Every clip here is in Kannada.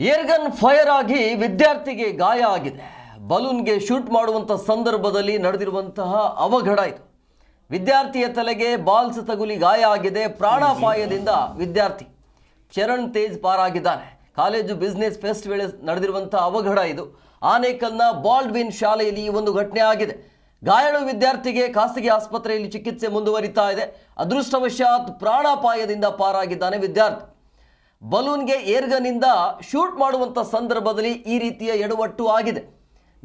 ಏರ್ಗನ್ ಫೈರ್ ಆಗಿ ವಿದ್ಯಾರ್ಥಿಗೆ ಗಾಯ ಆಗಿದೆ. ಬಲೂನ್ಗೆ ಶೂಟ್ ಮಾಡುವಂಥ ಸಂದರ್ಭದಲ್ಲಿ ನಡೆದಿರುವಂತಹ ಅವಘಡ ಇದು. ವಿದ್ಯಾರ್ಥಿಯ ತಲೆಗೆ ಬಾಲ್ಸ್ ತಗುಲಿ ಗಾಯ ಆಗಿದೆ. ಪ್ರಾಣಾಪಾಯದಿಂದ ವಿದ್ಯಾರ್ಥಿ ಚರಣ್ ತೇಜ್ ಪಾರಾಗಿದ್ದಾನೆ. ಕಾಲೇಜು ಬಿಸ್ನೆಸ್ ಫೆಸ್ಟ್ ವೇಳೆ ನಡೆದಿರುವಂಥ ಅವಘಡ ಇದು. ಆನೇಕಲ್ನ ಬಾಲ್ಡ್ವಿನ್ ಶಾಲೆಯಲ್ಲಿ ಈ ಒಂದು ಘಟನೆ ಆಗಿದೆ. ಗಾಯಾಳು ವಿದ್ಯಾರ್ಥಿಗೆ ಖಾಸಗಿ ಆಸ್ಪತ್ರೆಯಲ್ಲಿ ಚಿಕಿತ್ಸೆ ಮುಂದುವರಿತಾ ಇದೆ. ಅದೃಷ್ಟವಶಾತ್ ಪ್ರಾಣಾಪಾಯದಿಂದ ಪಾರಾಗಿದ್ದಾನೆ ವಿದ್ಯಾರ್ಥಿ. ಬಲೂನ್ಗೆ ಏರ್ಗನಿಂದ ಶೂಟ್ ಮಾಡುವಂಥ ಸಂದರ್ಭದಲ್ಲಿ ಈ ರೀತಿಯ ಎಡವಟ್ಟು ಆಗಿದೆ.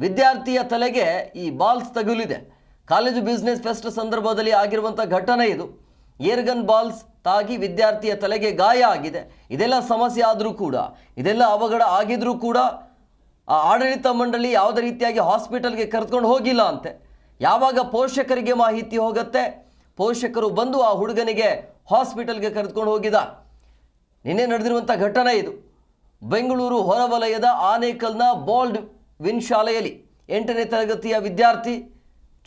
ವಿದ್ಯಾರ್ಥಿಯ ತಲೆಗೆ ಈ ಬಾಲ್ಸ್ ತಗುಲಿದೆ. ಕಾಲೇಜು ಬಿಸ್ನೆಸ್ ಫೆಸ್ಟ್ ಸಂದರ್ಭದಲ್ಲಿ ಆಗಿರುವಂಥ ಘಟನೆ ಇದು. ಏರ್ಗನ್ ಬಾಲ್ಸ್ ತಾಗಿ ವಿದ್ಯಾರ್ಥಿಯ ತಲೆಗೆ ಗಾಯ ಆಗಿದೆ. ಇದೆಲ್ಲ ಸಮಸ್ಯೆ ಆದರೂ ಕೂಡ, ಇದೆಲ್ಲ ಅವಘಡ ಆಗಿದ್ರೂ ಕೂಡ, ಆ ಆಡಳಿತ ಮಂಡಳಿ ಯಾವುದೇ ರೀತಿಯಾಗಿ ಹಾಸ್ಪಿಟಲ್ಗೆ ಕರೆದುಕೊಂಡು ಹೋಗಿಲ್ಲ ಅಂತೆ. ಯಾವಾಗ ಪೋಷಕರಿಗೆ ಮಾಹಿತಿ ಹೋಗುತ್ತೆ? ಪೋಷಕರು ಬಂದು ಆ ಹುಡುಗನಿಗೆ ಹಾಸ್ಪಿಟಲ್ಗೆ ಕರೆದುಕೊಂಡು ಹೋಗಿದ್ದಾರೆ ನಿನ್ನೆ ನಡೆದಿರುವಂಥ ಘಟನೆ ಇದು. ಬೆಂಗಳೂರು ಹೊರವಲಯದ ಆನೇಕಲ್ನ ಬಾಲ್ಡ್ ವಿನ್ ಶಾಲೆಯಲ್ಲಿ ಎಂಟನೇ ತರಗತಿಯ ವಿದ್ಯಾರ್ಥಿ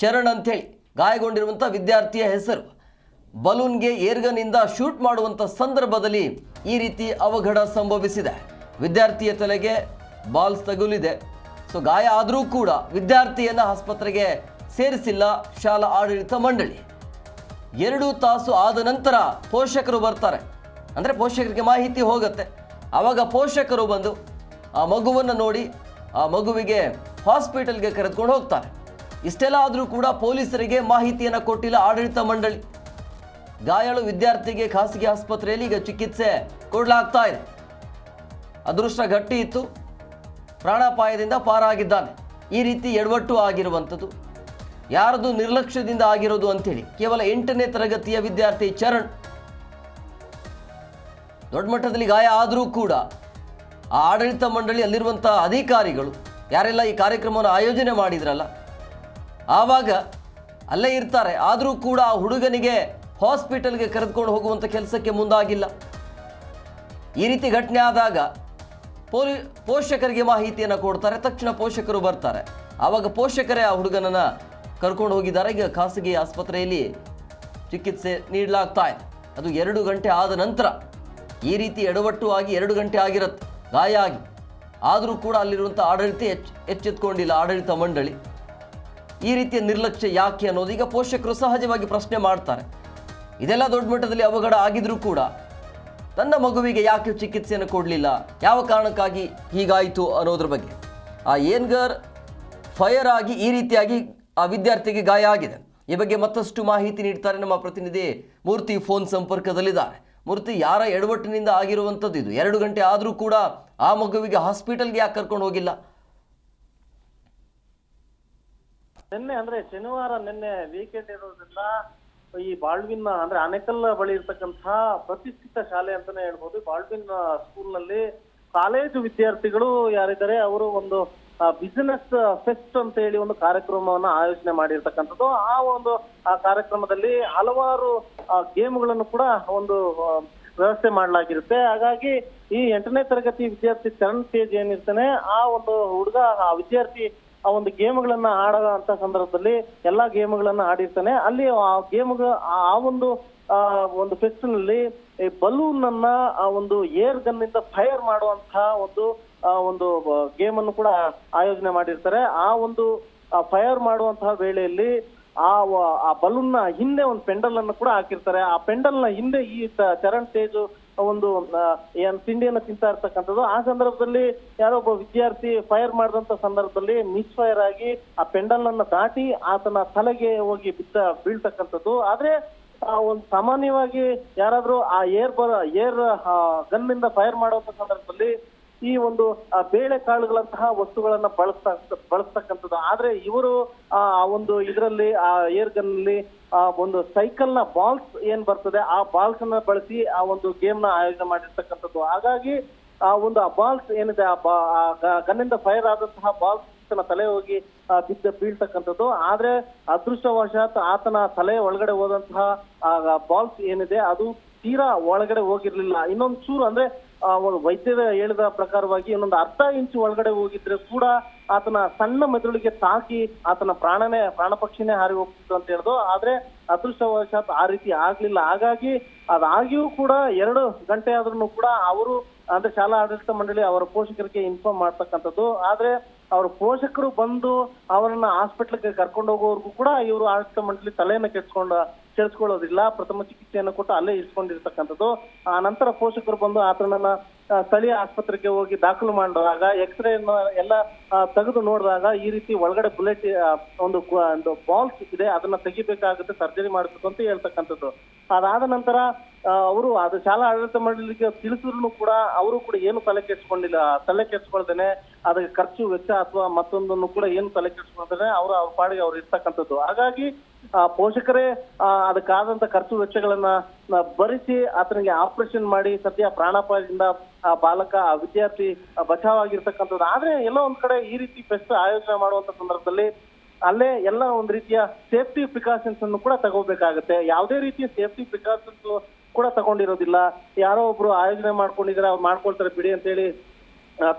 ಚರಣ್ ಅಂಥೇಳಿ ಗಾಯಗೊಂಡಿರುವಂಥ ವಿದ್ಯಾರ್ಥಿಯ ಹೆಸರು. ಬಲೂನ್ಗೆ ಏರ್ಗನ್ನಿಂದ ಶೂಟ್ ಮಾಡುವಂಥ ಸಂದರ್ಭದಲ್ಲಿ ಈ ರೀತಿ ಅವಘಡ ಸಂಭವಿಸಿದೆ. ವಿದ್ಯಾರ್ಥಿಯ ತಲೆಗೆ ಬಾಲ್ಸ್ ತಗುಲಿದೆ. ಸೊ ಗಾಯ ಆದರೂ ಕೂಡ ವಿದ್ಯಾರ್ಥಿಯನ್ನು ಆಸ್ಪತ್ರೆಗೆ ಸೇರಿಸಿಲ್ಲ ಶಾಲಾ ಆಡಳಿತ ಮಂಡಳಿ. ಎರಡು ತಾಸು ಆದ ನಂತರ ಪೋಷಕರು ಬರ್ತಾರೆ. ಅಂದರೆ ಪೋಷಕರಿಗೆ ಮಾಹಿತಿ ಹೋಗುತ್ತೆ. ಆವಾಗ ಪೋಷಕರು ಬಂದು ಆ ಮಗುವನ್ನು ನೋಡಿ ಆ ಮಗುವಿಗೆ ಹಾಸ್ಪಿಟಲ್ಗೆ ಕರೆದುಕೊಂಡು ಹೋಗ್ತಾರೆ. ಇಷ್ಟೆಲ್ಲ ಆದರೂ ಕೂಡ ಪೊಲೀಸರಿಗೆ ಮಾಹಿತಿಯನ್ನು ಕೊಟ್ಟಿಲ್ಲ ಆಡಳಿತ ಮಂಡಳಿ. ಗಾಯಾಳು ವಿದ್ಯಾರ್ಥಿಗೆ ಖಾಸಗಿ ಆಸ್ಪತ್ರೆಯಲ್ಲಿ ಈಗ ಚಿಕಿತ್ಸೆ ಕೊಡಲಾಗ್ತಾ ಇದೆ. ಅದೃಷ್ಟ ಗಟ್ಟಿ ಇತ್ತು. ಪ್ರಾಣಾಪಾಯದಿಂದ ಪಾರಾಗಿದ್ದಾನೆ. ಈ ರೀತಿ ಎಡವಟ್ಟು ಆಗಿರುವಂಥದ್ದು. ಯಾರದು ನಿರ್ಲಕ್ಷ್ಯದಿಂದ ಆಗಿರೋದು ಅಂಥೇಳಿ ಕೇವಲ ಎಂಟನೇ ತರಗತಿಯ ವಿದ್ಯಾರ್ಥಿ ಚರಣ್. ದೊಡ್ಡ ಮಟ್ಟದಲ್ಲಿ ಗಾಯ ಆದರೂ ಕೂಡ ಆ ಆಡಳಿತ ಮಂಡಳಿ ಅಲ್ಲಿರುವಂಥ ಅಧಿಕಾರಿಗಳು ಯಾರೆಲ್ಲ ಈ ಕಾರ್ಯಕ್ರಮವನ್ನು ಆಯೋಜನೆ ಮಾಡಿದ್ರಲ್ಲ, ಆವಾಗ ಅಲ್ಲೇ ಇರ್ತಾರೆ. ಆದರೂ ಕೂಡ ಆ ಹುಡುಗನಿಗೆ ಹಾಸ್ಪಿಟಲ್ಗೆ ಕರೆದುಕೊಂಡು ಹೋಗುವಂಥ ಕೆಲಸಕ್ಕೆ ಮುಂದಾಗಿಲ್ಲ. ಈ ರೀತಿ ಘಟನೆ ಆದಾಗ ಪೊಲೀ, ಪೋಷಕರಿಗೆ ಮಾಹಿತಿಯನ್ನು ಕೊಡ್ತಾರೆ. ತಕ್ಷಣ ಪೋಷಕರು ಬರ್ತಾರೆ. ಆವಾಗ ಪೋಷಕರೇ ಆ ಹುಡುಗನನ್ನು ಕರ್ಕೊಂಡು ಹೋಗಿದ್ದಾರೆ. ಈಗ ಖಾಸಗಿ ಆಸ್ಪತ್ರೆಯಲ್ಲಿ ಚಿಕಿತ್ಸೆ ನೀಡಲಾಗ್ತಾ ಇದೆ. ಅದು ಎರಡು ಗಂಟೆ ಆದ ನಂತರ ಈ ರೀತಿ ಎಡವಟ್ಟು ಆಗಿ ಎರಡು ಗಂಟೆ ಆಗಿರುತ್ತೆ ಗಾಯ ಆಗಿ. ಆದರೂ ಕೂಡ ಅಲ್ಲಿರುವಂಥ ಆಡಳಿತ ಎಚ್, ಎಚ್ಚೆತ್ಕೊಂಡಿಲ್ಲ ಆಡಳಿತ ಮಂಡಳಿ. ಈ ರೀತಿಯ ನಿರ್ಲಕ್ಷ್ಯ ಯಾಕೆ ಅನ್ನೋದು ಈಗ ಪೋಷಕರು ಸಹಜವಾಗಿ ಪ್ರಶ್ನೆ ಮಾಡ್ತಾರೆ. ಇದೆಲ್ಲ ದೊಡ್ಡ ಮಟ್ಟದಲ್ಲಿ ಅವಘಡ ಆಗಿದ್ರೂ ಕೂಡ ತನ್ನ ಮಗುವಿಗೆ ಯಾಕೆ ಚಿಕಿತ್ಸೆಯನ್ನು ಕೊಡಲಿಲ್ಲ? ಯಾವ ಕಾರಣಕ್ಕಾಗಿ ಹೀಗಾಯಿತು ಅನ್ನೋದ್ರ ಬಗ್ಗೆ. ಆ ಏನ್ಗರ್ ಫೈರ್ ಆಗಿ ಈ ರೀತಿಯಾಗಿ ಆ ವಿದ್ಯಾರ್ಥಿಗೆ ಗಾಯ ಆಗಿದೆ. ಈ ಬಗ್ಗೆ ಮತ್ತಷ್ಟು ಮಾಹಿತಿ ನೀಡ್ತಾರೆ ನಮ್ಮ ಪ್ರತಿನಿಧಿ ಮೂರ್ತಿ ಫೋನ್ ಸಂಪರ್ಕದಲ್ಲಿದ್ದಾರೆ. ಮೂರ್ತಿ ಯಾರ ಎಡವಟ್ಟಿನಿಂದ ಆಗಿರುವಂಥದ್ದು ಇದು? ಎರಡು ಗಂಟೆ ಆದರೂ ಕೂಡ ಆ ಮಗುವಿಗೆ ಹಾಸ್ಪಿಟಲ್ಗೆ ಯಾಕೆ ಕರ್ಕೊಂಡು ಹೋಗಿಲ್ಲ? ನಿನ್ನೆ ಅಂದ್ರೆ ಶನಿವಾರ ನಿನ್ನೆ ವೀಕೆಂಡ್ ಇರೋದ್ರಿಂದ ಈ ಬಾಳ್ವಿನ್ ಅಂದ್ರೆ ಅಣೆಕಲ್ ಬಳಿ ಇರ್ತಕ್ಕಂತಹ ಪ್ರತಿಷ್ಠಿತ ಶಾಲೆ ಅಂತಾನೆ ಹೇಳ್ಬೋದು. ಬಾಳ್ವಿನ್ ಸ್ಕೂಲ್ನಲ್ಲಿ ಕಾಲೇಜು ವಿದ್ಯಾರ್ಥಿಗಳು ಯಾರಿದ್ದಾರೆ, ಅವರು ಒಂದು ಬಿಸಿನೆಸ್ ಫೆಸ್ಟ್ ಅಂತ ಹೇಳಿ ಒಂದು ಕಾರ್ಯಕ್ರಮವನ್ನ ಆಯೋಜನೆ ಮಾಡಿರ್ತಕ್ಕಂಥದ್ದು. ಆ ಒಂದು, ಆ ಕಾರ್ಯಕ್ರಮದಲ್ಲಿ ಹಲವಾರು ಗೇಮ್ಗಳನ್ನು ಕೂಡ ಒಂದು ವ್ಯವಸ್ಥೆ ಮಾಡಲಾಗಿರುತ್ತೆ. ಹಾಗಾಗಿ ಈ ಎಂಟನೇ ತರಗತಿ ವಿದ್ಯಾರ್ಥಿ ಚರಣ್ ತೇಜ್ ಏನಿರ್ತಾನೆ, ಆ ಒಂದು ಹುಡುಗ, ಆ ವಿದ್ಯಾರ್ಥಿ ಆ ಒಂದು ಗೇಮ್ಗಳನ್ನ ಆಡುವಂತ ಸಂದರ್ಭದಲ್ಲಿ ಎಲ್ಲಾ ಗೇಮ್ಗಳನ್ನ ಆಡಿರ್ತಾನೆ. ಅಲ್ಲಿ ಆ ಗೇಮ್ ಆ ಒಂದು ಆ, ಒಂದು ಫೆಸ್ಟ್ನಲ್ಲಿ ಬಲೂನ್ ಅನ್ನ ಆ ಒಂದು ಏರ್ ಗನ್ನಿಂದ ಫೈರ್ ಮಾಡುವಂತಹ ಒಂದು ಒಂದು ಗೇಮ್ ಅನ್ನು ಕೂಡ ಆಯೋಜನೆ ಮಾಡಿರ್ತಾರೆ. ಆ ಒಂದು ಫೈರ್ ಮಾಡುವಂತಹ ವೇಳೆಯಲ್ಲಿ ಆ ಆ ಬಲೂನ್ನ ಹಿಂದೆ ಒಂದು ಪೆಂಡಲ್ ಅನ್ನು ಕೂಡ ಹಾಕಿರ್ತಾರೆ. ಆ ಪೆಂಡಲ್ನ ಹಿಂದೆ ಈ ಚರಣ್ ತೇಜ್ ಒಂದು ಏನ್ ತಿಂಡಿಯನ್ನು ತಿಂತಾ ಇರ್ತಕ್ಕಂಥದ್ದು. ಆ ಸಂದರ್ಭದಲ್ಲಿ ಯಾರೋ ಒಬ್ಬ ವಿದ್ಯಾರ್ಥಿ ಫೈರ್ ಮಾಡಿದಂತ ಸಂದರ್ಭದಲ್ಲಿ ಮಿಸ್ ಫೈರ್ ಆಗಿ ಆ ಪೆಂಡಲ್ ಅನ್ನ ದಾಟಿ ಆತನ ತಲೆಗೆ ಹೋಗಿ ಬಿದ್ದ, ಬೀಳ್ತಕ್ಕಂಥದ್ದು. ಆದ್ರೆ ಒಂದು ಸಾಮಾನ್ಯವಾಗಿ ಯಾರಾದ್ರೂ ಆ ಏರ್ ಬರ ಏರ್ ಗನ್ನಿಂದ ಫೈರ್ ಮಾಡುವಂತ ಸಂದರ್ಭದಲ್ಲಿ ಈ ಒಂದು ಬೇಳೆ ಕಾಳುಗಳಂತಹ ವಸ್ತುಗಳನ್ನ ಬಳಸ್ತಾ, ಬಳಸ್ತಕ್ಕಂಥದ್ದು. ಆದ್ರೆ ಇವರು, ಆ ಒಂದು ಇದರಲ್ಲಿ, ಆ ಏರ್ ಗನ್ ಅಲ್ಲಿ, ಆ, ಒಂದು ಸೈಕಲ್ನ ಬಾಲ್ಸ್ ಏನ್ ಬರ್ತದೆ, ಆ ಬಾಲ್ಸ್ ಅನ್ನ ಬಳಸಿ ಆ ಒಂದು ಗೇಮ್ನ ಆಯೋಜನೆ ಮಾಡಿರ್ತಕ್ಕಂಥದ್ದು. ಹಾಗಾಗಿ, ಆ ಒಂದು, ಆ ಬಾಲ್ಸ್ ಏನಿದೆ, ಆ ಗನ್ನಿಂದ ಫೈರ್ ಆದಂತಹ ಬಾಲ್ಸ್ ತಲೆ ಹೋಗಿ ಬಿದ್ದ, ಬೀಳ್ತಕ್ಕಂಥದ್ದು. ಆದ್ರೆ, ಅದೃಷ್ಟವಶಾತ್ ಆತನ ತಲೆ ಒಳಗಡೆ ಹೋದಂತಹ ಬಾಲ್ಸ್ ಏನಿದೆ, ಅದು ತೀರಾ ಒಳಗಡೆ ಹೋಗಿರ್ಲಿಲ್ಲ. ಇನ್ನೊಂದು ಚೂರು ಅಂದ್ರೆ ವೈದ್ಯರ ಹೇಳಿದ ಪ್ರಕಾರವಾಗಿ ಇನ್ನೊಂದು ಅರ್ಧ ಇಂಚು ಒಳಗಡೆ ಹೋಗಿದ್ರೆ ಕೂಡ ಆತನ ಸಣ್ಣ ಮೆದುಳಿಗೆ ತಾಕಿ ಆತನ ಪ್ರಾಣನೇ, ಪ್ರಾಣ ಪಕ್ಷಿನೇ ಹಾರಿ ಹೋಗ್ತಿತ್ತು ಅಂತ ಹೇಳಿದ್ರು ಆದ್ರೆ ಅದೃಷ್ಟವಶಾತ್ ಆ ರೀತಿ ಆಗ್ಲಿಲ್ಲ. ಹಾಗಾಗಿ ಅದಾಗಿಯೂ ಕೂಡ ಎರಡು ಗಂಟೆ ಆದ್ರೂ ಕೂಡ ಅವರು ಅಂದ್ರೆ ಶಾಲಾ ಆಡಳಿತ ಮಂಡಳಿ ಅವರ ಪೋಷಕರಿಗೆ ಇನ್ಫಾರ್ಮ್ ಮಾಡ್ತಕ್ಕಂಥದ್ದು. ಆದ್ರೆ ಅವ್ರ ಪೋಷಕರು ಬಂದು ಅವರನ್ನ ಹಾಸ್ಪಿಟ್ಲ್ಗೆ ಕರ್ಕೊಂಡು ಹೋಗೋವರೆಗೂ ಕೂಡ ಇವರು ಆಡಳಿತ ಮಂಡಳಿ ತಲೆಯನ್ನ ಕೆಡ್ಸ್ಕೊಂಡ ಕೆಡ್ಸ್ಕೊಳ್ಳೋದಿಲ್ಲ ಪ್ರಥಮ ಚಿಕಿತ್ಸೆಯನ್ನು ಕೊಟ್ಟು ಅಲ್ಲೇ ಇರಿಸ್ಕೊಂಡಿರ್ತಕ್ಕಂಥದ್ದು ಆ, ನಂತರ ಪೋಷಕರು ಬಂದು ಆತನನ್ನ ಸ್ಥಳೀಯ ಆಸ್ಪತ್ರೆಗೆ ಹೋಗಿ ದಾಖಲು ಮಾಡಿದಾಗ ಎಕ್ಸ್ರೇ ಎಲ್ಲ ತೆಗೆದು ನೋಡಿದಾಗ ಈ ರೀತಿ ಒಳಗಡೆ ಬುಲೆಟ್ ಒಂದು ಒಂದು ಬಾಲ್ಸ್ ಇದೆ, ಅದನ್ನ ತೆಗಿಬೇಕಾಗುತ್ತೆ, ಸರ್ಜರಿ ಮಾಡಬೇಕು ಅಂತ ಹೇಳ್ತಕ್ಕಂಥದ್ದು. ಅದಾದ ನಂತರ ಅವರು ಅದು ಶಾಲಾ ಆಡಳಿತ ಮಂಡಳಿಗೆ ತಿಳಿಸಿದ್ರು ಕೂಡ ಅವರು ಕೂಡ ಏನು ತಲೆ ಕೆಡ್ಸ್ಕೊಂಡಿಲ್ಲ. ತಲೆ ಕೆಡ್ಸ್ಕೊಳ್ದೇನೆ ಅದಕ್ಕೆ ಖರ್ಚು ವೆಚ್ಚ ಅಥವಾ ಮತ್ತೊಂದನ್ನು ಕೂಡ ಏನು ತಲೆ ಕೆಡ್ಸ್ಕೊಳ್ದೇನೆ ಅವರು ಅವ್ರ ಪಾಡಿಗೆ ಅವ್ರು ಇರ್ತಕ್ಕಂಥದ್ದು. ಹಾಗಾಗಿ ಆ, ಪೋಷಕರೇ ಅದಕ್ಕಾದಂತ ಖರ್ಚು ವೆಚ್ಚಗಳನ್ನ ಭರಿಸಿ ಆತನಿಗೆ ಆಪರೇಷನ್ ಮಾಡಿ ಸದ್ಯ ಪ್ರಾಣಾಪಾಯದಿಂದ ಆ ಬಾಲಕ ಆ ವಿದ್ಯಾರ್ಥಿ ಬಚಾವ್ ಆಗಿರ್ತಕ್ಕಂಥದ್ದು ಆದ್ರೆ ಎಲ್ಲೋ ಒಂದ್ ಕಡೆ ಈ ರೀತಿ ಫೆಸ್ಟ್ ಆಯೋಜನೆ ಮಾಡುವಂತ ಸಂದರ್ಭದಲ್ಲಿ ಅಲ್ಲೇ ಎಲ್ಲ ಒಂದ್ ರೀತಿಯ ಸೇಫ್ಟಿ ಪ್ರಿಕಾಷನ್ಸ್ ಅನ್ನು ಕೂಡ ತಗೋಬೇಕಾಗುತ್ತೆ. ಯಾವುದೇ ರೀತಿಯ ಸೇಫ್ಟಿ ಪ್ರಿಕಾಷನ್ಸ್ ಕೂಡ ತಗೊಂಡಿರೋದಿಲ್ಲ. ಯಾರೋ ಒಬ್ರು ಆಯೋಜನೆ ಮಾಡ್ಕೊಂಡಿದ್ರೆ ಅವ್ರು ಮಾಡ್ಕೊಳ್ತಾರೆ ಬಿಡಿ ಅಂತ ಹೇಳಿ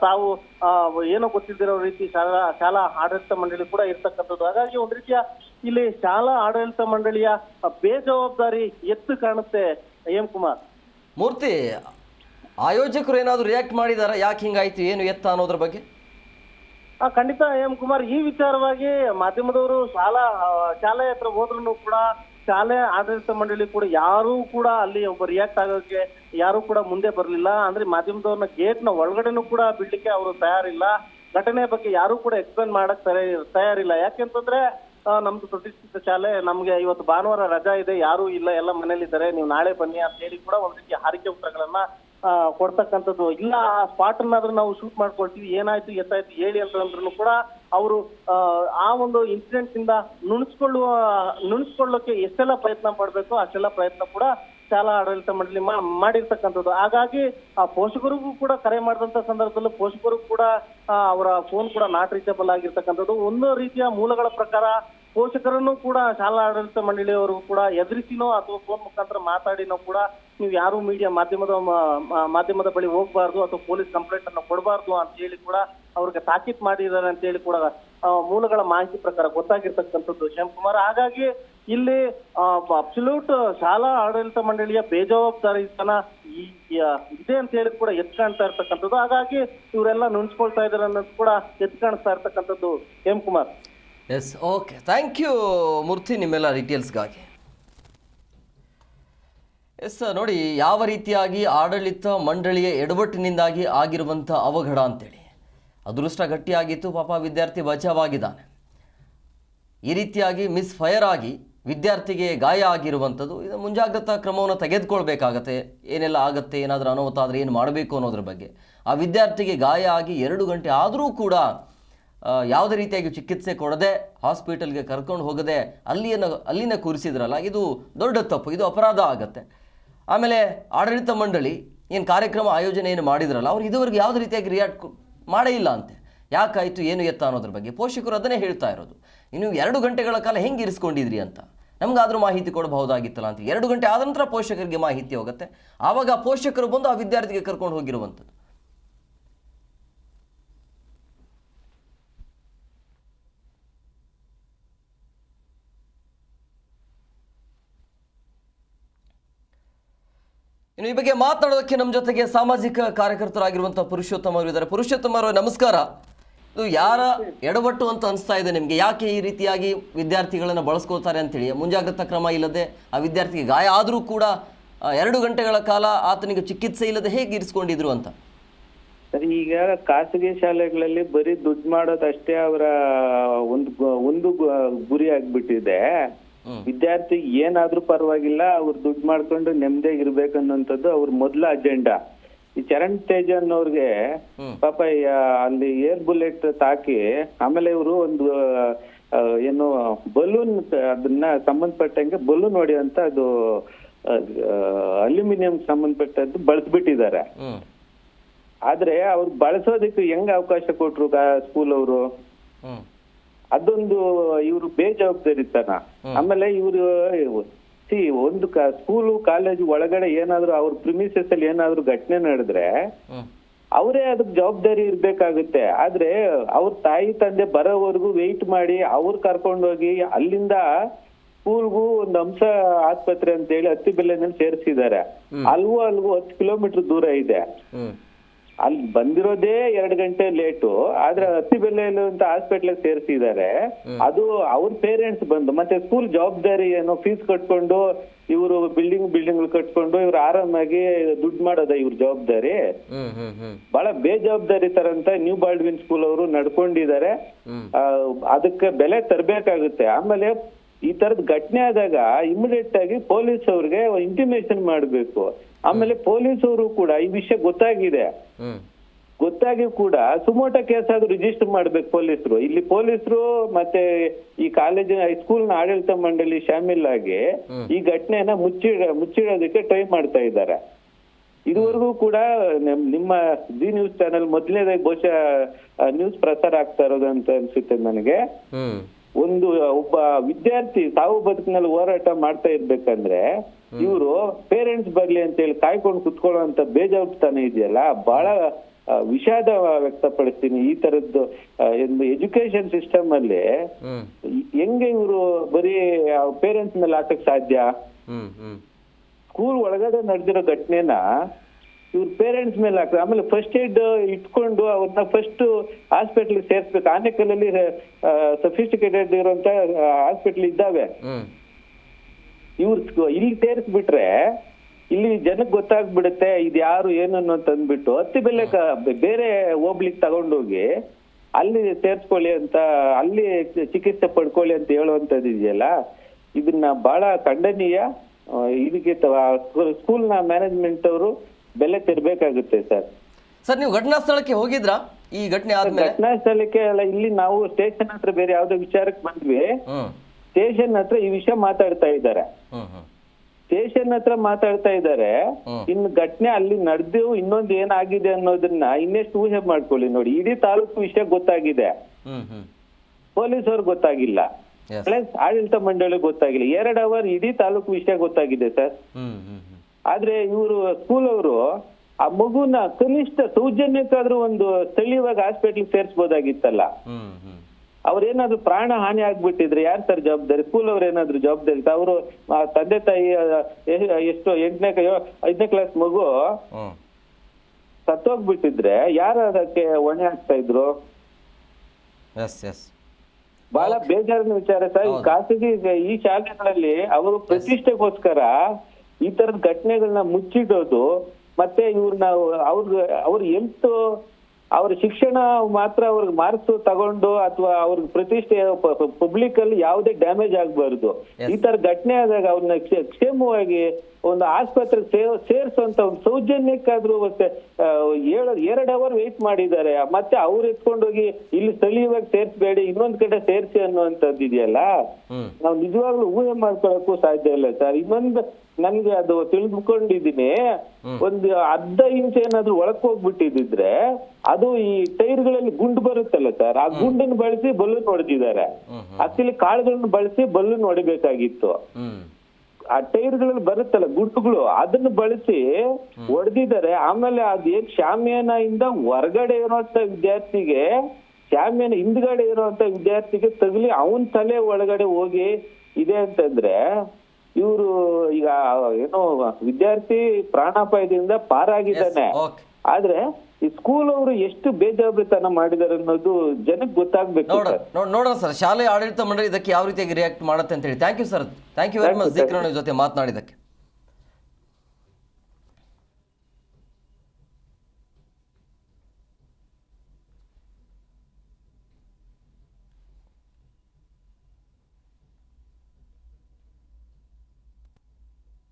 ತಾವು ಏನೋ ಗೊತ್ತಿದ್ದಿರೋ ರೀತಿ ಶಾಲಾ ಶಾಲಾ ಆಡಳಿತ ಮಂಡಳಿ ಕೂಡ ಇರ್ತಕ್ಕಂಥದ್ದು. ಹಾಗಾಗಿ ಒಂದ್ ರೀತಿಯ ಇಲ್ಲಿ ಶಾಲಾ ಆಡಳಿತ ಮಂಡಳಿಯ ಬೇಜವಾಬ್ದಾರಿ ಎತ್ತು ಕಾಣುತ್ತೆ ಎಂ ಕುಮಾರ್. ಮೂರ್ತಿ ಆಯೋಜಕರು ಏನಾದರೂ ರಿಯಾಕ್ಟ್ ಮಾಡಿದಾರ? ಯಾಕೆ ಹಿಂಗಾಯ್ತು? ಏನು ಎತ್ತ ಅನ್ನೋದ್ರ ಬಗ್ಗೆ? ಆ, ಖಂಡಿತ ಎಂ ಕುಮಾರ್ ಈ ವಿಚಾರವಾಗಿ ಮಾಧ್ಯಮದವರು ಶಾಲಾ ಶಾಲೆ ಹತ್ರ ಹೋದ್ರು ಕೂಡ ಶಾಲೆ ಆಡಳಿತ ಮಂಡಳಿ ಕೂಡ ಯಾರೂ ಕೂಡ ಅಲ್ಲಿ ಒಬ್ಬ ರಿಯಾಕ್ಟ್ ಆಗೋಕೆ ಯಾರು ಕೂಡ ಮುಂದೆ ಬರಲಿಲ್ಲ. ಅಂದ್ರೆ ಮಾಧ್ಯಮದವ್ರನ್ನ ಗೇಟ್ನ ಒಳಗಡೆನೂ ಕೂಡ ಬಿಡ್ಲಿಕ್ಕೆ ಅವರು ತಯಾರಿಲ್ಲ. ಘಟನೆ ಬಗ್ಗೆ ಯಾರು ಕೂಡ ಎಕ್ಸ್ಪ್ಲೇನ್ ಮಾಡಕ್ ತಯಾರಿ- ತಯಾರಿಲ್ಲ. ಯಾಕೆಂತಂದ್ರೆ ನಮ್ದು ಪ್ರತಿಷ್ಠಿತ ಶಾಲೆ, ನಮ್ಗೆ ಇವತ್ತು ಭಾನುವಾರ ರಜಾ ಇದೆ, ಯಾರು ಇಲ್ಲ, ಎಲ್ಲ ಮನೇಲಿದ್ದಾರೆ, ನೀವು ನಾಳೆ ಬನ್ನಿ ಅಂತ ಹೇಳಿ ಕೂಡ ಒಂದ್ ರೀತಿ ಹಾರಿಕೆ ಉತ್ತರಗಳನ್ನ ಕೊಡ್ತಕ್ಕಂಥದ್ದು. ಇಲ್ಲ, ಆ ಸ್ಪಾಟ್ ಅನ್ನಾದ್ರೂ ನಾವು ಶೂಟ್ ಮಾಡ್ಕೊಳ್ತೀವಿ, ಏನಾಯ್ತು, ಎತ್ತಾಯ್ತು, ಹೇಳಿ ಅಂತಂದ್ರೂ ಕೂಡ ಅವರು, ಆ ಒಂದು ಇನ್ಸಿಡೆಂಟ್ ಇಂದ ನುಣಿಸ್ಕೊಳ್ಳುವ, ನುಣಿಸ್ಕೊಳ್ಳೋಕೆ ಎಷ್ಟೆಲ್ಲ ಪ್ರಯತ್ನ ಪಡ್ಬೇಕು ಅಷ್ಟೆಲ್ಲ ಪ್ರಯತ್ನ ಕೂಡ ಶಾಲಾ ಆಡಳಿತ ಮಂಡಳಿ ಮಾಡಿರ್ತಕ್ಕಂಥದ್ದು. ಹಾಗಾಗಿ, ಆ, ಪೋಷಕರಿಗೂ ಕೂಡ ಕರೆ ಮಾಡಿದಂತ ಸಂದರ್ಭದಲ್ಲೂ ಪೋಷಕರು ಕೂಡ ಅವರ ಫೋನ್ ಕೂಡ ನಾಟ್ ರೀಚಬಲ್ ಆಗಿರ್ತಕ್ಕಂಥದ್ದು. ಒಂದು ರೀತಿಯ ಮೂಲಗಳ ಪ್ರಕಾರ ಪೋಷಕರನ್ನು ಕೂಡ ಶಾಲಾ ಆಡಳಿತ ಮಂಡಳಿಯವರು ಕೂಡ ಎದುರಿಸಿನೋ ಅಥವಾ ಫೋನ್ ಮುಖಾಂತರ ಮಾತಾಡಿನೋ ಕೂಡ ನೀವು ಯಾರು ಮೀಡಿಯಾ ಮಾಧ್ಯಮದ ಮಾಧ್ಯಮದ ಬಳಿ ಹೋಗಬಾರ್ದು ಅಥವಾ ಪೊಲೀಸ್ ಕಂಪ್ಲೇಂಟ್ ಅನ್ನು ಕೊಡಬಾರ್ದು ಅಂತ ಹೇಳಿ ಕೂಡ ಅವ್ರಿಗೆ ತಾಕೀತ್ ಮಾಡಿದ್ದಾರೆ ಅಂತ ಹೇಳಿ ಕೂಡ ಮೂಲಗಳ ಮಾಹಿತಿ ಪ್ರಕಾರ ಗೊತ್ತಾಗಿರ್ತಕ್ಕಂಥದ್ದು ಶಿವಕುಮಾರ್ ಹಾಗಾಗಿ ಇಲ್ಲಿ ಅಬ್ಸಲ್ಯೂಟ್ ಶಾಲಾ ಆಡಳಿತ ಮಂಡಳಿಯ ಬೇಜವಾಬ್ದಾರಿತನ ಇದೆ ಅಂತ ಹೇಳಿ ಕೂಡ ಎತ್ ಕಾಣ್ತಾ ಇರ್ತಕ್ಕಂಥದ್ದು. ಹಾಗಾಗಿ ಇವರೆಲ್ಲ ನುಣ್ಸ್ಕೊಳ್ತಾ ಇದ್ದಾರೆ ಅನ್ನೋದು ಕೂಡ ಎತ್ ಕಾಣಿಸ್ತಾ ಇರ್ತಕ್ಕಂಥದ್ದು Hem Kumar. Yes okay thank you Murthy ನಿಮ್ಮೆಲ್ಲ ಡೀಟೇಲ್ಸ್ಗಾಗಿ ಎಸ್ ನೋಡಿ, ಯಾವ ರೀತಿಯಾಗಿ ಆಡಳಿತ ಮಂಡಳಿಯ ಎಡವಟ್ಟಿನಿಂದಾಗಿ ಆಗಿರುವಂಥ ಅವಘಡ ಅಂತೇಳಿ. ಅದೃಷ್ಟ ಗಟ್ಟಿಯಾಗಿತ್ತು ಪಾಪ ವಿದ್ಯಾರ್ಥಿ ಬಚಾವಾಗಿದ್ದಾನೆ. ಈ ರೀತಿಯಾಗಿ ಮಿಸ್ ಫೈರ್ ಆಗಿ ವಿದ್ಯಾರ್ಥಿಗೆ ಗಾಯ ಆಗಿರುವಂಥದ್ದು ಇದು ಮುಂಜಾಗ್ರತಾ ಕ್ರಮವನ್ನು ತೆಗೆದುಕೊಳ್ಬೇಕಾಗತ್ತೆ. ಏನೆಲ್ಲ ಆಗುತ್ತೆ, ಏನಾದರೂ ಅನಾಹುತ ಆದರೆ ಏನು ಮಾಡಬೇಕು ಅನ್ನೋದ್ರ ಬಗ್ಗೆ. ಆ ವಿದ್ಯಾರ್ಥಿಗೆ ಗಾಯ ಆಗಿ ಎರಡು ಗಂಟೆ ಆದರೂ ಕೂಡ ಯಾವುದೇ ರೀತಿಯಾಗಿ ಚಿಕಿತ್ಸೆ ಕೊಡದೆ ಹಾಸ್ಪಿಟಲ್ಗೆ ಕರ್ಕೊಂಡು ಹೋಗದೆ ಅಲ್ಲಿಯನ್ನು, ಅಲ್ಲಿನ ಕೂರಿಸಿದ್ರಲ್ಲ, ಇದು ದೊಡ್ಡ ತಪ್ಪು, ಇದು ಅಪರಾಧ ಆಗತ್ತೆ. ಆಮೇಲೆ ಆಡಳಿತ ಮಂಡಳಿ ಏನು ಕಾರ್ಯಕ್ರಮ ಆಯೋಜನೆ ಏನು ಮಾಡಿದ್ರಲ್ಲ, ಅವ್ರು ಇದುವರೆಗೆ ಯಾವುದೇ ರೀತಿಯಾಗಿ ರಿಯಾಕ್ಟ್ ಮಾಡೇ ಇಲ್ಲ ಅಂತೆ. ಯಾಕಾಯಿತು, ಏನು ಎತ್ತ ಅನ್ನೋದ್ರ ಬಗ್ಗೆ ಪೋಷಕರು ಅದನ್ನೇ ಹೇಳ್ತಾ ಇರೋದು. ಇನ್ನು ಎರಡು ಗಂಟೆಗಳ ಕಾಲ ಹೆಂಗೆ ಇರಿಸ್ಕೊಂಡಿದ್ರಿ ಅಂತ ನಮಗಾದರೂ ಮಾಹಿತಿ ಕೊಡಬಹುದಾಗಿತ್ತಲ್ಲ ಅಂತ. ಎರಡು ಗಂಟೆ ಆದ ನಂತರ ಪೋಷಕರಿಗೆ ಮಾಹಿತಿ ಹೋಗುತ್ತೆ. ಆವಾಗ ಪೋಷಕರು ಬಂದು ಆ ವಿದ್ಯಾರ್ಥಿಗೆ ಕರ್ಕೊಂಡು ಹೋಗಿರುವಂಥದ್ದು. ಇನ್ನು ಈ ಬಗ್ಗೆ ಮಾತನಾಡೋದಕ್ಕೆ ನಮ್ಮ ಜೊತೆಗೆ ಸಾಮಾಜಿಕ ಕಾರ್ಯಕರ್ತರಾಗಿರುವಂತಹ ಪುರುಷೋತ್ತಮ ಅವರು ಇದ್ದಾರೆ. ಪುರುಷೋತ್ತಮ ಅವರು, ನಮಸ್ಕಾರ. ಇದು ಯಾರ ಎಡವಟ್ಟು ಅಂತ ಅನಿಸ್ತಾ ಇದೆ ನಿಮಗೆ? ಯಾಕೆ ಈ ರೀತಿಯಾಗಿ ವಿದ್ಯಾರ್ಥಿಗಳನ್ನು ಬಳಸ್ಕೋತಾರೆ ಅಂತೇಳಿ? ಮುಂಜಾಗ್ರತಾ ಕ್ರಮ ಇಲ್ಲದೆ ಆ ವಿದ್ಯಾರ್ಥಿಗೆ ಗಾಯ ಆದರೂ ಕೂಡ ಎರಡು ಗಂಟೆಗಳ ಕಾಲ ಆತನಿಗೆ ಚಿಕಿತ್ಸೆ ಇಲ್ಲದೆ ಹೇಗೆ ಇರಿಸ್ಕೊಂಡಿದ್ರು ಅಂತ? ಸರಿ, ಈಗ ಖಾಸಗಿ ಶಾಲೆಗಳಲ್ಲಿ ಬರೀ ದುಡ್ಡು ಮಾಡೋದಷ್ಟೇ ಅವರ ಒಂದು ಒಂದು ಗುರಿ ಆಗ್ಬಿಟ್ಟಿದೆ. ವಿದ್ಯಾರ್ಥಿ ಏನಾದ್ರೂ ಪರವಾಗಿಲ್ಲ ಅವ್ರು ದುಡ್ಡು ಮಾಡ್ಕೊಂಡು ನೆಮ್ಮದಿಯಾಗಿ ಇರ್ಬೇಕನ್ನೋಂಥದ್ದು ಅವ್ರ ಮೊದಲ ಅಜೆಂಡಾ. ಈ ಚರಣ್ ತೇಜ್ ಅನ್ನೋರ್ಗೆ ಪಾಪ ಅಲ್ಲಿ ಏರ್ ಬುಲೆಟ್ ತಾಕಿ ಆಮೇಲೆ ಇವರು ಒಂದು ಏನು ಬಲೂನ್ ಅದನ್ನ ಸಂಬಂಧಪಟ್ಟಂಗೆ ಬಲೂನ್ ಹೊಡೆಯುವಂತ ಅದು ಅಲ್ಯೂಮಿನಿಯಂ ಸಂಬಂಧಪಟ್ಟದ್ದು ಬಳಸ್ಬಿಟ್ಟಿದ್ದಾರೆ. ಆದ್ರೆ ಅವ್ರು ಬಳಸೋದಕ್ಕೆ ಹೆಂಗ್ ಅವಕಾಶ ಕೊಟ್ರು ಸ್ಕೂಲ್ ಅವರು? ಅದೊಂದು ಇವರು ಬೇಜವಾಬ್ದಾರಿತನ. ಆಮೇಲೆ ಇವರು ಸಿ ಒಂದು ಸ್ಕೂಲು ಕಾಲೇಜು ಒಳಗಡೆ ಏನಾದ್ರು ಅವ್ರ ಪ್ರಿಮಿಸಸ್ ಅಲ್ಲಿ ಏನಾದ್ರು ಘಟನೆ ನಡೆದ್ರೆ ಅವರೇ ಅದಕ್ಕೆ ಜವಾಬ್ದಾರಿ ಇರ್ಬೇಕಾಗುತ್ತೆ. ಆದ್ರೆ ಅವ್ರ ತಾಯಿ ತಂದೆ ಬರೋವರೆಗೂ ವೆಯ್ಟ್ ಮಾಡಿ ಅವ್ರು ಕರ್ಕೊಂಡೋಗಿ ಅಲ್ಲಿಂದ ಸ್ಕೂಲ್ಗೂ ಒಂದು ಅಂಶ ಆಸ್ಪತ್ರೆ ಅಂತ ಹೇಳಿ ಹತ್ತಿ ಬೆಲ್ಲೆನಲ್ಲಿ ಸೇರಿಸಿದ್ದಾರೆ. ಅಲ್ಗೂ ಅಲ್ವೂ ಹತ್ತು ಕಿಲೋಮೀಟರ್ ದೂರ ಇದೆ. ಅಲ್ಲಿ ಬಂದಿರೋದೇ ಎರಡ್ ಗಂಟೆ ಲೇಟು ಆದ್ರೆ ಹತ್ತಿ ಬೆಲೆಯಲ್ಲಿ ಅಂತ ಹಾಸ್ಪಿಟ್ಲ್ ಸೇರಿಸಿದ್ದಾರೆ. ಅದು ಅವ್ರ ಪೇರೆಂಟ್ಸ್ ಬಂದು ಮತ್ತೆ ಸ್ಕೂಲ್ ಜವಾಬ್ದಾರಿ ಏನು? ಫೀಸ್ ಕಟ್ಕೊಂಡು ಇವರು ಬಿಲ್ಡಿಂಗ್ ಬಿಲ್ಡಿಂಗ್ ಕಟ್ಕೊಂಡು ಇವ್ರು ಆರಾಮಾಗಿ ದುಡ್ಡು ಮಾಡೋದ ಇವ್ರ ಜವಾಬ್ದಾರಿ. ಬಹಳ ಬೇಜವಾಬ್ದಾರಿ ತರ ಅಂತ ನ್ಯೂ ಬಾಲ್ಡ್ವಿನ್ ಸ್ಕೂಲ್ ಅವರು ನಡ್ಕೊಂಡಿದ್ದಾರೆ. ಆ, ಅದಕ್ಕೆ ಬೆಲೆ ತರಬೇಕಾಗುತ್ತೆ. ಆಮೇಲೆ ಈ ತರದ್ ಘಟನೆ ಆದಾಗ ಇಮಿಡಿಯೇಟ್ ಆಗಿ ಪೊಲೀಸ್ ಅವ್ರಿಗೆ ಇಂಟಿಮೇಷನ್ ಮಾಡ್ಬೇಕು. ಆಮೇಲೆ ಪೊಲೀಸ್ ಅವರು ಕೂಡ ಈ ವಿಷಯ ಗೊತ್ತಾಗಿದೆ. ಗೊತ್ತಾಗಿ ಕೂಡ ಸುಮೋಟ ಕೇಸ್ ಆದ್ರೂ ರಿಜಿಸ್ಟರ್ ಮಾಡ್ಬೇಕು ಪೊಲೀಸರು. ಇಲ್ಲಿ ಪೊಲೀಸರು ಮತ್ತೆ ಈ ಕಾಲೇಜಿನ ಹೈಸ್ಕೂಲ್ನ ಆಡಳಿತ ಮಂಡಳಿ ಶಾಮೀಲ್ ಆಗಿ ಈ ಘಟನೆಯನ್ನ ಮುಚ್ಚಿಡ ಮುಚ್ಚಿಡೋದಕ್ಕೆ ಟ್ರೈ ಮಾಡ್ತಾ ಇದ್ದಾರೆ. ಇದುವರೆಗೂ ಕೂಡ ನಮ್- ನಿಮ್ಮ ಜಿ ನ್ಯೂಸ್ ಚಾನೆಲ್ ಮೊದಲನೇದಾಗಿ ಬಹುಶಃ ನ್ಯೂಸ್ ಪ್ರಸಾರ ಆಗ್ತಾ ಇರೋದು ಅಂತ ಅನ್ಸುತ್ತೆ ನನಗೆ. ಒಂದು ಒಬ್ಬ ವಿದ್ಯಾರ್ಥಿ ಸಾವು ಬದುಕಿನಲ್ಲಿ ಹೋರಾಟ ಮಾಡ್ತಾ ಇರ್ಬೇಕಂದ್ರೆ ಇವರು ಪೇರೆಂಟ್ಸ್ ಬರ್ಲಿ ಅಂತ ಹೇಳಿ ಕಾಯ್ಕೊಂಡು ಕುತ್ಕೊಳ್ಳುವಂತ ಬೇಜವಾಬ್ದಾರಿ ಇದೆಯಲ್ಲ? ಬಹಳ ವಿಷಾದ ವ್ಯಕ್ತಪಡಿಸ್ತೀನಿ ಈ ತರದ್ದು ಎಜುಕೇಶನ್ ಸಿಸ್ಟಮ್ ಅಲ್ಲಿ ಹೆಂಗೆ ಇವರು ಬರೀ ಪೇರೆಂಟ್ಸ್ ಮೇಲೆ ಹಾಕಕ್ ಸಾಧ್ಯ? ಸ್ಕೂಲ್ ಒಳಗಡೆ ನಡೆದಿರೋ ಘಟನೆನ ಇವ್ರ ಪೇರೆಂಟ್ಸ್ ಮೇಲೆ ಹಾಕ್ತಾರೆ. ಆಮೇಲೆ ಫಸ್ಟ್ ಏಡ್ ಇಟ್ಕೊಂಡು ಅವ್ರನ್ನ ಫಸ್ಟ್ ಹಾಸ್ಪಿಟಲ್ ಸೇರ್ಸ್ಬೇಕು. ಆನೆಕಲ್ಲಲ್ಲಿ ಸಫಿಸ್ಟಿಕೇಟೆಡ್ ಇರುವಂತ ಹಾಸ್ಪಿಟಲ್ ಇದ್ದಾವೆ. ಇವ್ರು ಇಲ್ಲಿ ಸೇರಿಸ್ಬಿಟ್ರೆ ಇಲ್ಲಿ ಜನಕ್ಕೆ ಗೊತ್ತಾಗ್ಬಿಡುತ್ತೆ ಇದು ಯಾರು ಏನು ಅಂತ ಅಂದ್ಬಿಟ್ಟು ಹತ್ತಿ ಬೆಲೆ ಬೇರೆ ಹೋಗ್ಲಿಕ್ಕೆ ತಗೊಂಡೋಗಿ ಅಲ್ಲಿ ಸೇರ್ಸ್ಕೊಳ್ಳಿ ಅಂತ ಅಲ್ಲಿ ಚಿಕಿತ್ಸೆ ಪಡ್ಕೊಳ್ಳಿ ಅಂತ ಹೇಳುವಂತದ್ದು ಇದೆಯಲ್ಲ ಇದನ್ನ ಬಹಳ ಖಂಡನೀಯ. ಇದಕ್ಕೆ ಸ್ಕೂಲ್ನ ಮ್ಯಾನೇಜ್ಮೆಂಟ್ ಅವರು ಬೆಲೆ ತೆರಬೇಕಾಗುತ್ತೆ ಸರ್. ಸರ್ ನೀವು ಘಟನಾ ಸ್ಥಳಕ್ಕೆ ಹೋಗಿದ್ರಾ? ಈ ಘಟನೆ ಘಟನಾ ಸ್ಥಳಕ್ಕೆ ಅಲ್ಲ ಇಲ್ಲಿ ನಾವು ಸ್ಟೇಷನ್ ಹತ್ರ ಬೇರೆ ಯಾವ್ದೋ ವಿಚಾರಕ್ಕೆ ಬಂದ್ವಿ. ಸ್ಟೇಷನ್ ಹತ್ರ ಈ ವಿಷಯ ಮಾತಾಡ್ತಾ ಇದ್ದಾರೆ. ಸ್ಟೇಷನ್ ಹತ್ರ ಮಾತಾಡ್ತಾ ಇದ್ದಾರೆ. ಇನ್ನು ಘಟನೆ ಅಲ್ಲಿ ನಡೆದು ಇನ್ನೊಂದು ಏನಾಗಿದೆ ಅನ್ನೋದನ್ನ ಇನ್ನೆಷ್ಟು ಊಹೆ ಮಾಡ್ಕೊಳ್ಳಿ ನೋಡಿ. ಇಡೀ ತಾಲೂಕು ವಿಷಯ ಗೊತ್ತಾಗಿದೆ. ಪೊಲೀಸ್ ಅವ್ರಿಗೆ ಗೊತ್ತಾಗಿಲ್ಲ. ಪ್ಲಸ್ ಆಡಳಿತ ಮಂಡಳಿ ಗೊತ್ತಾಗಿಲ್ಲ. ಎರಡ್ ಅವರ್ ಇಡೀ ತಾಲೂಕು ವಿಷಯ ಗೊತ್ತಾಗಿದೆ ಸರ್. ಆದ್ರೆ ಇವರು ಸ್ಕೂಲ್ ಅವರು ಆ ಮಗುನ ಕನಿಷ್ಠ ಸೌಜನ್ಯಕ್ಕಾದ್ರೂ ಒಂದು ಸ್ಥಳೀಯವಾಗಿ ಹಾಸ್ಪಿಟಲ್ ಸೇರಿಸಬಹುದಾಗಿತ್ತಲ್ಲ ಅವ್ರೇನಾದ್ರೂ ಪ್ರಾಣ ಹಾನಿ ಆಗ್ಬಿಟ್ಟಿದ್ರೆ ಯಾರು ಸರ್ ಜವಾಬ್ದಾರಿ? ಸ್ಕೂಲ್ ಅವ್ರ ಏನಾದ್ರು ಜವಾಬ್ದಾರಿ ಅವರು ತಂದೆ ತಾಯಿ ಎಷ್ಟು ಎಂಟನೇ ಐದನೇ ಕ್ಲಾಸ್ ಮಗು ಸತ್ತೋಗ್ಬಿಟ್ಟಿದ್ರೆ ಯಾರು ಅದಕ್ಕೆ ಹೊಣೆ ಆಗ್ತಾ ಇದ್ರು? ಬಹಳ ಬೇಜಾರಿನ ವಿಚಾರ ಸರ್. ಖಾಸಗಿ ಈ ಶಾಲೆಗಳಲ್ಲಿ ಅವರು ಪ್ರತಿಷ್ಠೆಗೋಸ್ಕರ ಈ ತರದ ಘಟನೆಗಳನ್ನ ಮುಚ್ಚಿಡೋದು ಮತ್ತೆ ಇವ್ರನ್ನ ಅವ್ರ ಅವ್ರ ಹೆಲ್ತ್ ಅವ್ರ ಶಿಕ್ಷಣ ಮಾತ್ರ ಅವ್ರಿಗೆ ಮಾರ್ಕ್ಸ್ ತಗೊಂಡು ಅಥವಾ ಅವ್ರ ಪ್ರತಿಷ್ಠೆ ಪಬ್ಲಿಕ್ ಅಲ್ಲಿ ಯಾವುದೇ ಡ್ಯಾಮೇಜ್ ಆಗ್ಬಾರ್ದು. ಈ ತರ ಘಟನೆ ಆದಾಗ ಅವ್ರನ್ನ ಕ್ಷೇ- ಕ್ಷೇಮವಾಗಿ ಒಂದು ಆಸ್ಪತ್ರೆ ಸೇರ್ಸುವಂತ ಒಂದು ಸೌಜನ್ಯಕ್ಕಾದ್ರೂ ಮತ್ತೆ ಎರಡ್ ಅವರ್ ವೇಟ್ ಮಾಡಿದ್ದಾರೆ. ಮತ್ತೆ ಅವ್ರು ಎತ್ಕೊಂಡೋಗಿ ಇಲ್ಲಿ ಸ್ಥಳೀಯವಾಗಿ ಸೇರ್ಸ್ಬೇಡಿ ಇನ್ನೊಂದ್ ಕಡೆ ಸೇರ್ಸಿ ಅನ್ನುವಂಥದ್ದು ಇದೆಯಲ್ಲ? ನಾವು ನಿಜವಾಗ್ಲೂ ಊಹೆ ಮಾಡ್ಕೊಳಕ್ಕೂ ಸಾಧ್ಯ ಇಲ್ಲ ಸರ್. ಇನ್ನೊಂದು ನನ್ಗೆ ಅದು ತಿಳಿದುಕೊಂಡಿದ್ದೀನಿ. ಒಂದು ಅರ್ಧ ಇಂಚ್ ಏನಾದ್ರು ಒಳಕ್ ಹೋಗ್ಬಿಟ್ಟಿದ್ರೆ ಅದು ಈ ಟೈರ್ಗಳಲ್ಲಿ ಗುಂಡು ಬರುತ್ತಲ್ಲ ಸರ್ ಆ ಗುಂಡನ್ನು ಬಳಸಿ ಬಲ್ಲೂನ್ ಹೊಡೆದಿದ್ದಾರೆ ಅಕ್ಚುಲಿ ಕಾಳುಗಳನ್ನು ಬಳಸಿ ಬಲ್ಲೂನ್ ಹೊಡಿಬೇಕಾಗಿತ್ತು ಆ ಟೈರ್ಗಳಲ್ಲಿ ಬರುತ್ತಲ್ಲ ಗುಟ್ಟುಗಳು ಅದನ್ನ ಬಳಸಿ ಹೊಡೆದಿದ್ದಾರೆ. ಆಮೇಲೆ ಅದೇ ಶಾಮಿಯಾನ ಇಂದ ಹೊರಗಡೆ ಇರುವಂತ ವಿದ್ಯಾರ್ಥಿಗೆ ಶಾಮಿಯಾನ ಹಿಂದ್ಗಡೆ ಇರುವಂತ ವಿದ್ಯಾರ್ಥಿಗೆ ತಗಲಿ ಅವನ್ ತಲೆ ಒಳಗಡೆ ಹೋಗಿ ಇದೆ ಅಂತಂದ್ರೆ ಇವರು ಈಗ ಏನೋ ವಿದ್ಯಾರ್ಥಿ ಪ್ರಾಣಾಪಾಯದಿಂದ ಪಾರಾಗಿದ್ದಾನೆ. ಆದ್ರೆ ಈ ಸ್ಕೂಲ್ ಅವರು ಎಷ್ಟು ಬೇಜವಾಬ್ದಾರಿತನ ಮಾಡಿದಾರೆ ಅನ್ನೋದು ಜನಕ್ಕೆ ಗೊತ್ತಾಗ್ಬೇಕು ನೋಡೋಣ ನೋಡೋಣ ಸರ್. ಶಾಲೆ ಆಡಳಿತ ಮಂಡಳಿ ಇದಕ್ಕೆ ಯಾವ ರೀತಿಯಾಗಿ ರಿಯಾಕ್ಟ್ ಮಾಡುತ್ತೆ ಅಂತ ಹೇಳಿ. Thank you sir thank you very much ಜೊತೆ ಮಾತನಾಡಿದ್ದಕ್ಕೆ.